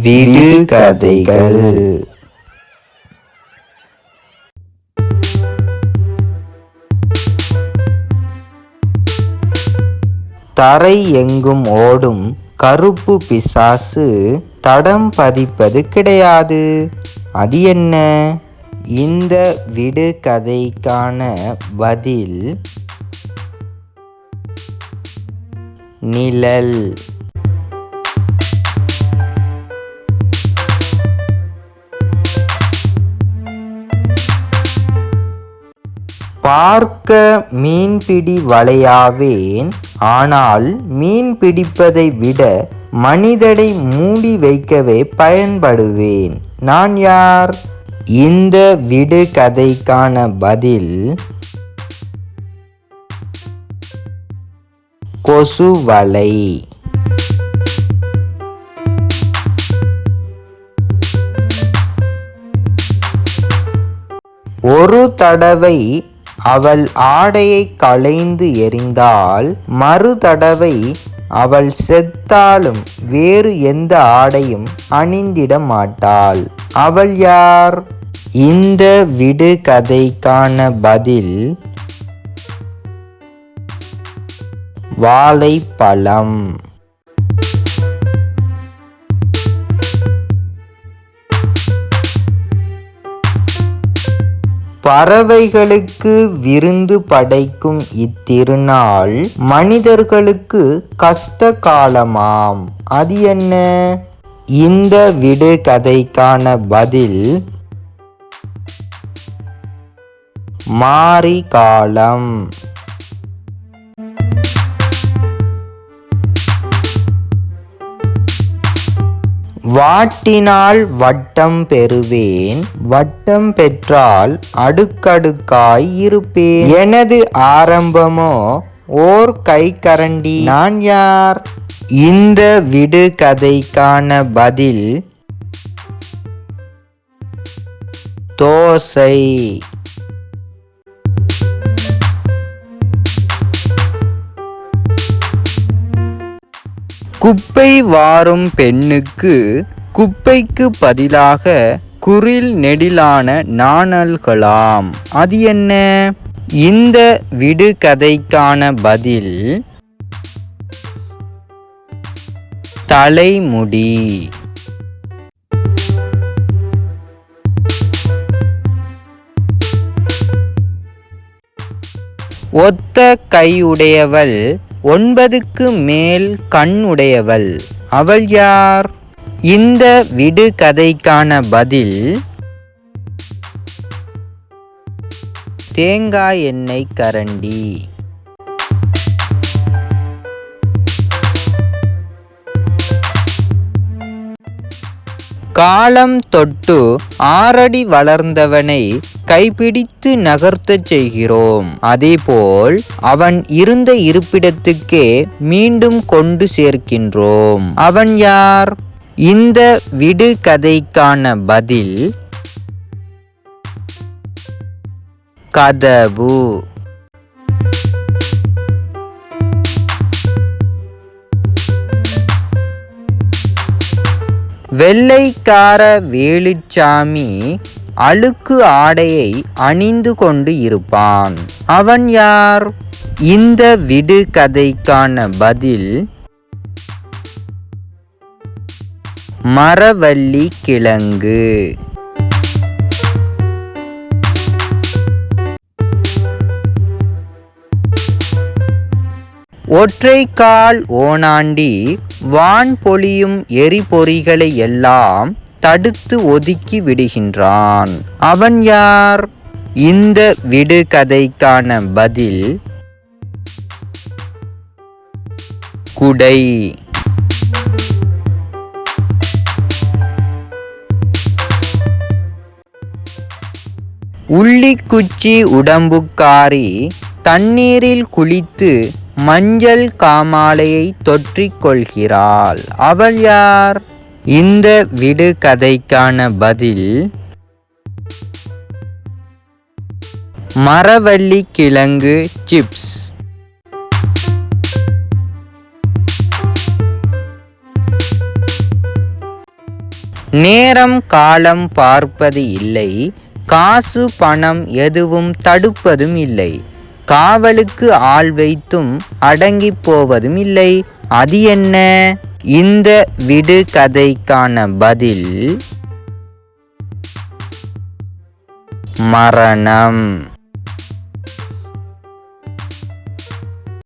விடுகதைகள். தரை எங்கும் ஓடும் கருப்பு பிசாசு தடம் பதிப்பது கிடையாது. அது என்ன? இந்த விடுகதைக்கான பதில் நிழல். பார்க்க மீன்பிடி வலையாவேன் ஆனால் மீன் பிடிப்பதை விட மனிதனை மூடி வைக்கவே பயன்படுவேன். நான் யார்? இந்த விடு கதைக்கான பதில் கொசு வலை ஒரு தடவை அவள் ஆடையை களைந்து எறிந்தால் மறு தடவை அவள் செத்தாலும் வேறு எந்த ஆடையும் அணிந்திட மாட்டாள். அவள் யார்? இந்த விடுகதைக்கான பதில் வாழைப்பழம். பறவைகளுக்கு விருந்து படைக்கும் இத்திருநாள் மனிதர்களுக்கு கஷ்ட காலமாம். அது என்ன? இந்த விடுகதைக்கான பதில் மாரி வாட்டினால் வட்டம் பெறுவேன் வட்டம் பெற்றால் அடுக்கடுக்காய் இருப்பேன். எனது ஆரம்பமோ ஓர் கை கரண்டி நான் யார்? இந்த விடுகதைக்கான பதில் தோசை. குப்பை வாரும் பெண்ணுக்கு குப்பைக்கு பதிலாக குரில் நெடிலான நாணல்களாம். அது என்ன? இந்த விடுகதைக்கான பதில் தலைமுடி. ஒத்த கையுடையவள் ஒன்பதுக்கு மேல் கண் உடையவள். அவள் யார்? இந்த விடு கதைக்கான பதில் தேங்காய் எண்ணெய் கரண்டி. காலம் தொட்டு ஆறடி வளர்ந்தவனை கைப்பிடித்து நகர்த்தச் செய்கிறோம். அதேபோல் அவன் இருந்த இருப்பிடத்துக்கே மீண்டும் கொண்டு சேர்க்கின்றோம். அவன் யார்? இந்த விடு கதைக்கான பதில் கதவு. வெள்ளைக்கார வேலுச்சாமி அழுக்கு ஆடையை அணிந்து கொண்டு இருப்பான். அவன் யார்? இந்த விடு கதைக்கான பதில் மரவள்ளி கிழங்கு. ஒற்றைக்கால் ஓனாண்டி வான் பொழியும் எரிபொறிகளை எல்லாம் தடுத்து ஒதுக்கி விடுகின்றான். அவன் யார்? இந்த விடுகதைக்கான பதில் குடை. உள்ளிக்குச்சி உடம்புக்காரி தண்ணீரில் குளித்து மஞ்சள் காமாலையை தொற்றிக் கொள்கிறாள் அவள் யார்? இந்த விடுகதைக்கான பதில் மரவள்ளி கிழங்கு சிப்ஸ். நேரம் காலம் பார்ப்பது இல்லை காசு பணம் எதுவும் தடுப்பதும் இல்லை. காவலுக்கு ஆள் வைத்தும் அடங்கி போவதும் இல்லை. அது என்ன? இந்த விடுகதைக்கான பதில் மரணம்.